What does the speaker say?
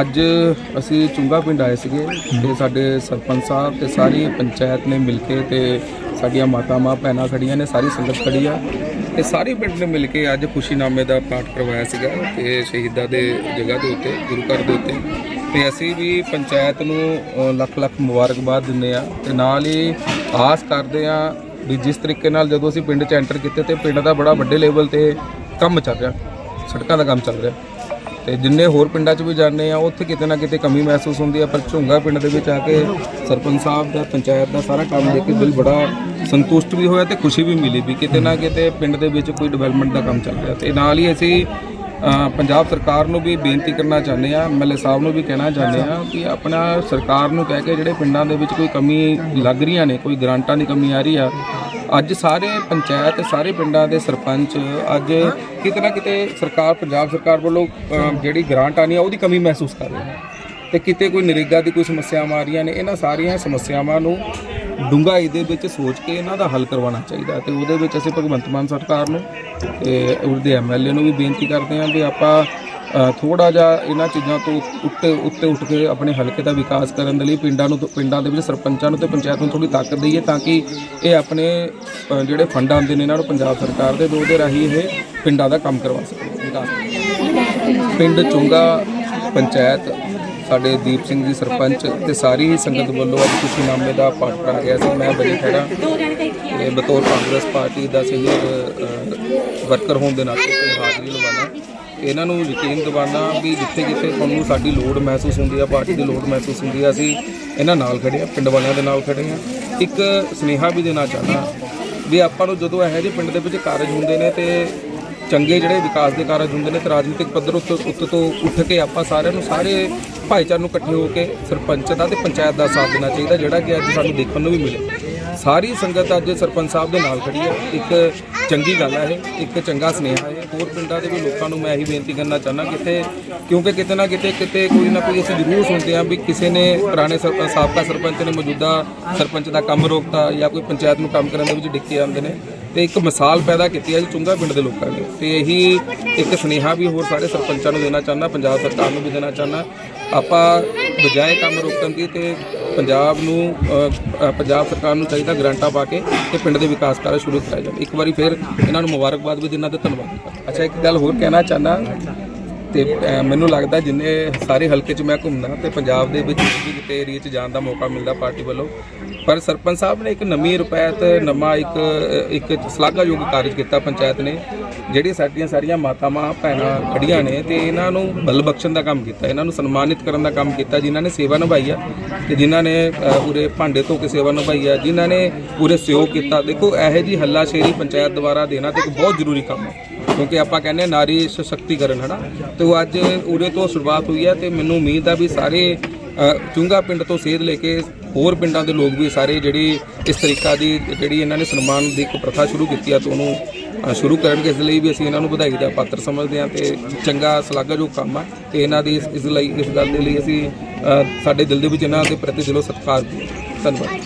ਅੱਜ ਅਸੀਂ ਚੁੰਗਾ ਪਿੰਡ ਆਏ ਸੀਗੇ ਤੇ ਸਾਡੇ ਸਰਪੰਚ ਸਾਹਿਬ ਤੇ ਸਾਰੀ ਪੰਚਾਇਤ ਨੇ ਮਿਲ ਕੇ ਤੇ ਸਾਡੀਆਂ ਮਾਤਾਵਾਂ ਭੈਣਾਂ ਖੜੀਆਂ ਨੇ, ਸਾਰੀ ਸੰਗਤ ਖੜੀ ਆ ਤੇ ਸਾਰੇ ਪਿੰਡ ਨੇ ਮਿਲ ਕੇ ਅੱਜ ਖੁਸ਼ੀਨਾਮੇ ਦਾ ਪਾਠ ਕਰਵਾਇਆ ਸੀਗਾ ਤੇ ਸ਼ਹੀਦਾਂ ਦੇ ਜਗ੍ਹਾ ਦੇ ਉੱਤੇ, ਗੁਰੂ ਘਰ ਦੇ ਉੱਤੇ। ਤੇ ਅਸੀਂ ਵੀ ਪੰਚਾਇਤ ਨੂੰ ਲੱਖ ਲੱਖ ਮੁਬਾਰਕਬਾਦ ਦਿੰਦੇ ਆ ਤੇ ਨਾਲ ਹੀ ਆਸ ਕਰਦੇ ਆ ਵੀ ਜਿਸ ਤਰੀਕੇ ਨਾਲ ਜਦੋਂ ਅਸੀਂ ਪਿੰਡ 'ਚ ਐਂਟਰ ਕੀਤੇ ਤੇ ਪਿੰਡ ਦਾ ਬੜਾ ਵੱਡੇ ਲੈਵਲ ਤੇ ਕੰਮ ਚੱਲ ਰਿਹਾ, ਸੜਕਾਂ ਦਾ ਕੰਮ ਚੱਲ ਰਿਹਾ। ਤੇ ਜਿੰਨੇ ਹੋਰ ਪਿੰਡਾਂ 'ਚ ਵੀ ਜਾਂਦੇ ਆ, ਉੱਥੇ ਕਿਤੇ ਨਾ ਕਿਤੇ ਕਮੀ ਮਹਿਸੂਸ ਹੁੰਦੀ ਆ, ਪਰ ਝੁੰਗਾ ਪਿੰਡ ਦੇ ਵਿੱਚ ਆ ਕੇ ਸਰਪੰਚ ਸਾਹਿਬ ਦਾ, ਪੰਚਾਇਤ ਦਾ ਸਾਰਾ ਕੰਮ ਦੇਖ ਕੇ ਦਿਲ ਬੜਾ ਸੰਤੁਸ਼ਟ ਵੀ ਹੋਇਆ ਤੇ ਖੁਸ਼ੀ ਵੀ ਮਿਲੀ ਵੀ ਕਿਤੇ ਨਾ ਕਿਤੇ ਪਿੰਡ ਦੇ ਵਿੱਚ ਕੋਈ ਡਿਵੈਲਪਮੈਂਟ ਦਾ ਕੰਮ ਚੱਲ ਰਿਹਾ ਤੇ ਨਾਲ ਹੀ ਅਸੀਂ ਪੰਜਾਬ ਸਰਕਾਰ ਨੂੰ ਵੀ ਬੇਨਤੀ ਕਰਨਾ ਚਾਹੁੰਦੇ ਆ ਐਮਐਲਏ ਸਾਹਿਬ ਨੂੰ ਵੀ ਕਹਿਣਾ ਚਾਹੁੰਦੇ ਆ ਕਿ ਆਪਣਾ ਸਰਕਾਰ ਨੂੰ ਕਹਿ ਕੇ ਜਿਹੜੇ ਪਿੰਡਾਂ ਦੇ ਵਿੱਚ ਕੋਈ ਕਮੀ ਲੱਗ ਰਹੀਆਂ ਨੇ, ਕੋਈ ਗ੍ਰਾਂਟਾਂ ਦੀ ਕਮੀ ਆ ਰਹੀ ਆ ਅੱਜ ਸਾਰੇ ਪੰਚਾਇਤ ਸਾਰੇ ਪਿੰਡਾਂ ਦੇ ਸਰਪੰਚ ਅੱਜ ਕਿਤੇ ਨਾ ਕਿਤੇ ਸਰਕਾਰ ਪੰਜਾਬ ਸਰਕਾਰ ਵੱਲੋਂ ਅ, ਜਿਹੜੀ ਗ੍ਰਾਂਟ ਆਣੀ ਆ ਉਹਦੀ ਕਮੀ ਮਹਿਸੂਸ ਕਰ ਰਹੇ ਨੇ। ਤੇ ਕਿਤੇ ਕੋਈ ਨਰੇਗਾ ਦੀ ਕੋਈ ਸਮੱਸਿਆਵਾਂ ਆ ਰਹੀਆਂ ਨੇ ਇਹਨਾਂ ਸਾਰੀਆਂ ਸਮੱਸਿਆਵਾਂ ਨੂੰ ਡੂੰਘਾਈ ਦੇ ਵਿੱਚ ਸੋਚ ਕੇ ਇਹਨਾਂ ਦਾ ਹੱਲ ਕਰਵਾਉਣਾ ਚਾਹੀਦਾ ਤੇ ਉਹਦੇ ਵਿੱਚ ਅਸੀਂ ਭਗਵੰਤ ਮਾਨ ਸਰਕਾਰ ਨੂੰ ਤੇ ਉਹਦੇ ਐਮਐਲਏ ਨੂੰ ਵੀ ਬੇਨਤੀ ਕਰਦੇ ਹਾਂ ਵੀ ਆਪਾਂ ਥੋੜਾ ਜਿਹਾ ਇਹਨਾਂ ਚੀਜ਼ਾਂ ਤੋਂ ਉੱਤੇ ਉੱਤੇ ਉੱਠ ਕੇ ਆਪਣੇ ਹਲਕੇ ਦਾ ਵਿਕਾਸ ਕਰਨ ਦੇ ਲਈ ਪਿੰਡਾਂ ਨੂੰ, ਪਿੰਡਾਂ ਦੇ ਵਿੱਚ ਸਰਪੰਚਾਂ ਨੂੰ ਤੇ ਪੰਚਾਇਤ ਨੂੰ ਥੋੜੀ ਤਾਕਤ ਦਈਏ ਤਾਂ ਕਿ ਇਹ ਆਪਣੇ ਜਿਹੜੇ ਫੰਡ ਆਉਂਦੇ ਨੇ ਇਹਨਾਂ ਨੂੰ ਪੰਜਾਬ ਸਰਕਾਰ ਦੇ ਦੋ ਦੇ ਰਾਹੀਂ ਇਹ ਪਿੰਡਾਂ ਦਾ ਕੰਮ ਕਰਵਾ ਸਕਣ। ਵਿਕਾਸ ਪਿੰਡ ਚੁੰਗਾ ਪੰਚਾਇਤ, ਸਾਡੇ ਦੀਪ ਸਿੰਘ ਜੀ ਸਰਪੰਚ ਤੇ ਸਾਰੀ ਹੀ ਸੰਗਤ ਵੱਲੋਂ ਅੱਜ ਖੁਸ਼ੀਨਾਮੇ ਦਾ ਪਾਠ ਕਰਾਇਆ ਗਿਆ ਸੀ। ਮੈਂ ਬੜੀ ਖੜਾ ਤੇ ਬਤੌਰ ਕਾਂਗਰਸ ਪਾਰਟੀ ਦਾ ਸੀਨੀਅਰ ਵਰਕਰ ਹੋਣ ਦੇ ਨਾਤੇ ਤੇ ਹਾਜ਼ਰੀ ਲਵਾਉਣਾ। ਇਹਨਾਂ ਨੂੰ ਯਕੀਨ ਦਿਵਾਉਣਾ ਵੀ ਜਿੱਥੇ ਜਿੱਥੇ ਤੁਹਾਨੂੰ ਸਾਡੀ ਲੋੜ ਮਹਿਸੂਸ ਹੁੰਦੀ ਆ, ਪਾਰਟੀ ਦੀ ਲੋੜ ਮਹਿਸੂਸ ਹੁੰਦੀ ਆ, ਅਸੀਂ ਇਹਨਾਂ ਨਾਲ ਖੜੇ ਆ, ਪਿੰਡ ਵਾਲਿਆਂ ਦੇ ਨਾਲ ਖੜੇ ਆ। ਇੱਕ ਸੁਨੇਹਾ ਵੀ ਦੇਣਾ ਚਾਹਨਾ ਵੀ ਆਪਾਂ ਨੂੰ ਜਦੋਂ ਇਹੋ ਜਿਹੇ ਪਿੰਡ ਦੇ ਵਿੱਚ ਕਾਰਜ ਹੁੰਦੇ ਨੇ ਤੇ ਚੰਗੇ ਜਿਹੜੇ ਵਿਕਾਸ ਦੇ ਕਾਰਜ ਹੁੰਦੇ ਨੇ ਤੇ ਰਾਜਨੀਤਿਕ ਪੱਧਰ ਉੱਤੇ ਉੱਤੇ ਤੋਂ ਉੱਠ ਕੇ ਆਪਾਂ ਸਾਰਿਆਂ ਨੂੰ, ਸਾਰੇ ਭਾਈਚਾਰੇ ਨੂੰ ਇਕੱਠੇ ਹੋ ਕੇ ਸਰਪੰਚ ਦਾ ਤੇ ਪੰਚਾਇਤ ਦਾ ਸਾਥ ਦੇਣਾ ਚਾਹੀਦਾ, ਜਿਹੜਾ ਕਿ ਅੱਜ ਸਾਨੂੰ ਦੇਖਣ ਨੂੰ ਵੀ ਮਿਲੇ ਸਾਰੀ ਸੰਗਤ ਅੱਜ ਸਰਪੰਚ ਸਾਹਿਬ ਦੇ ਨਾਲ ਖੜੀ ਹੈ। ਇੱਕ ਚੰਗੀ ਗੱਲ ਹੈ ਇਹ, ਇੱਕ ਚੰਗਾ ਸੁਨੇਹਾ ਹੈ। ਹੋਰ ਪਿੰਡਾਂ ਦੇ ਵੀ ਲੋਕਾਂ ਨੂੰ ਮੈਂ ਇਹੀ ਬੇਨਤੀ ਕਰਨਾ ਚਾਹੁੰਦਾ ਕਿਤੇ ਕਿਉਂਕਿ ਕਿਤੇ ਨਾ ਕਿਤੇ ਕਿਤੇ ਕੋਈ ਨਾ ਕੋਈ ਅਸੀਂ ਜ਼ਰੂਰ ਸੁਣਦੇ ਹਾਂ ਵੀ ਕਿਸੇ ਨੇ ਪੁਰਾਣੇ ਸਰਪੰਚ ਸਾਬਕਾ ਸਰਪੰਚ ਨੇ ਮੌਜੂਦਾ ਸਰਪੰਚ ਦਾ ਕੰਮ ਰੋਕਤਾ ਜਾਂ ਕੋਈ ਪੰਚਾਇਤ ਨੂੰ ਕੰਮ ਕਰਨ ਦੇ ਵਿੱਚ ਡਿੱਕੇ ਆਉਂਦੇ ਨੇ। ਤੇ ਇੱਕ ਮਿਸਾਲ ਪੈਦਾ ਕੀਤੀ ਹੈ ਜੀ ਚੁੰਗਾ ਪਿੰਡ ਦੇ ਲੋਕਾਂ ਨੇ। ਤੇ ਇਹੀ ਇੱਕ ਸੁਨੇਹਾ ਵੀ ਹੋਰ ਸਾਰੇ ਸਰਪੰਚਾਂ ਨੂੰ ਦੇਣਾ ਚਾਹੁੰਦਾ, ਪੰਜਾਬ ਸਰਕਾਰ ਨੂੰ ਵੀ ਦੇਣਾ ਚਾਹੁੰਦਾ। ਆਪਾਂ ਬਜਾਏ ਕੰਮ ਰੋਕਣ ਦੀ ਤੇ ਪੰਜਾਬ ਨੂੰ ਅ, ਅ, ਪੰਜਾਬ ਸਰਕਾਰ ਨੂੰ ਚਾਹੀਦਾ ਗ੍ਰਾਂਟਾਂ ਪਾ ਕੇ ਤੇ ਪਿੰਡ ਦੇ ਵਿਕਾਸ ਕਾਰਜ ਸ਼ੁਰੂ ਕਰਾਏ ਜਾਣ ਇੱਕ ਵਾਰੀ ਫਿਰ ਇਹਨਾਂ ਨੂੰ ਮੁਬਾਰਕਬਾਦ ਵੀ ਦੇਣਾ ਤੇ ਧੰਨਵਾਦ ਵੀ ਕਰਨਾ। ਅੱਛਾ ਇੱਕ ਗੱਲ ਹੋਰ ਕਹਿਣਾ ਚਾਹੁੰਦਾ ਤੇ ਅ, ਮੈਨੂੰ ਲੱਗਦਾ ਜਿੰਨੇ ਸਾਰੇ ਹਲਕੇ 'ਚ ਮੈਂ ਘੁੰਮਦਾ ਤੇ ਪੰਜਾਬ ਦੇ ਵਿੱਚ ਵੀ ਕਿਤੇ ਏਰੀਏ 'ਚ ਜਾਣ ਦਾ ਮੌਕਾ ਮਿਲਦਾ ਪਾਰਟੀ ਵੱਲੋਂ। ਪਰ ਸਰਪੰਚ ਸਾਹਿਬ ਨੇ ਇੱਕ ਨਵੀਂ ਰੁਪੈਤ ਨਵਾਂ ਇੱਕ ਇੱਕ ਸ਼ਲਾਘਾਯੋਗ ਕਾਰਜ ਕੀਤਾ ਪੰਚਾਇਤ ਨੇ ਜਿਹੜੀ ਸਾਡੀਆਂ ਸਾਰੀਆਂ ਮਾਤਾਵਾਂ ਭੈਣਾਂ ਖੜੀਆਂ ਨੇ ਤੇ ਇਹਨਾਂ ਨੂੰ ਬਲ ਬਖਸ਼ਣ ਦਾ ਕੰਮ ਕੀਤਾ ਇਹਨਾਂ ਨੂੰ ਸਨਮਾਨਿਤ ਕਰਨ ਦਾ ਕੰਮ ਕੀਤਾ ਜਿਨ੍ਹਾਂ ਨੇ ਸੇਵਾ ਨਿਭਾਈ ਆ ਤੇ ਜਿਨ੍ਹਾਂ ਨੇ ਅ, ਪੂਰੇ ਭਾਂਡੇ ਧੋ ਕੇ ਸੇਵਾ ਨਿਭਾਈ ਆ ਜਿਨ੍ਹਾਂ ਨੇ ਪੂਰੇ ਸਹਿਯੋਗ ਕੀਤਾ। ਦੇਖੋ ਇਹੋ ਜੀ ਹੱਲਾਸ਼ੇਰੀ ਪੰਚਾਇਤ ਦੁਆਰਾ ਦੇਣਾ ਤੇ ਇੱਕ ਬਹੁਤ ਜ਼ਰੂਰੀ ਕੰਮ ਹੈ ਕਿਉਂਕਿ ਆਪਾਂ ਕਹਿੰਦੇ ਹਾਂ ਨਾਰੀ ਸਸ਼ਕਤੀਕਰਨ ਹਨਾ? ਤੇ ਉਹ ਅੱਜ ਉਰੇ ਤੋਂ ਸ਼ੁਰੂਆਤ ਹੋਈ ਹੈ ਤੇ ਮੈਨੂੰ ਉਮੀਦ ਆ ਵੀ ਸਾਰੇ ਅ, ਚੁੰਗਾ ਪਿੰਡ ਤੋਂ ਸੇਧ ਲੈ ਕੇ ਹੋਰ ਪਿੰਡਾਂ ਦੇ ਲੋਕ ਵੀ ਸਾਰੇ ਜਿਹੜੀ ਇਸ ਤਰੀਕਾ ਦੀ ਜਿਹੜੀ ਇਹਨਾਂ ਨੇ ਸਨਮਾਨ ਦੀ ਇੱਕ ਪ੍ਰਥਾ ਸ਼ੁਰੂ ਕੀਤੀ ਆ ਤੇ ਉਹਨੂੰ ਸ਼ੁਰੂ ਕਰਨਗੇ ਇਸ ਲਈ ਵੀ ਅਸੀਂ ਇਹਨਾਂ ਨੂੰ ਵਧਾਈ ਦਾ ਪਾਤਰ ਸਮਝਦੇ ਹਾਂ ਤੇ ਚੰਗਾ ਸ਼ਲਾਘਾਯੋਗ ਕੰਮ ਆ ਤੇ ਇਹਨਾਂ ਦੀ ਇਸ- ਲਈ ਇਸ ਗੱਲ ਦੇ ਲਈ ਅਸੀਂ ਸਾਡੇ ਦਿਲ ਦੇ ਵਿੱਚ ਇਹਨਾਂ ਦੇ ਪ੍ਰਤੀ ਦਿਲੋਂ ਸਤਿਕਾਰ ਧੰਨਵਾਦ।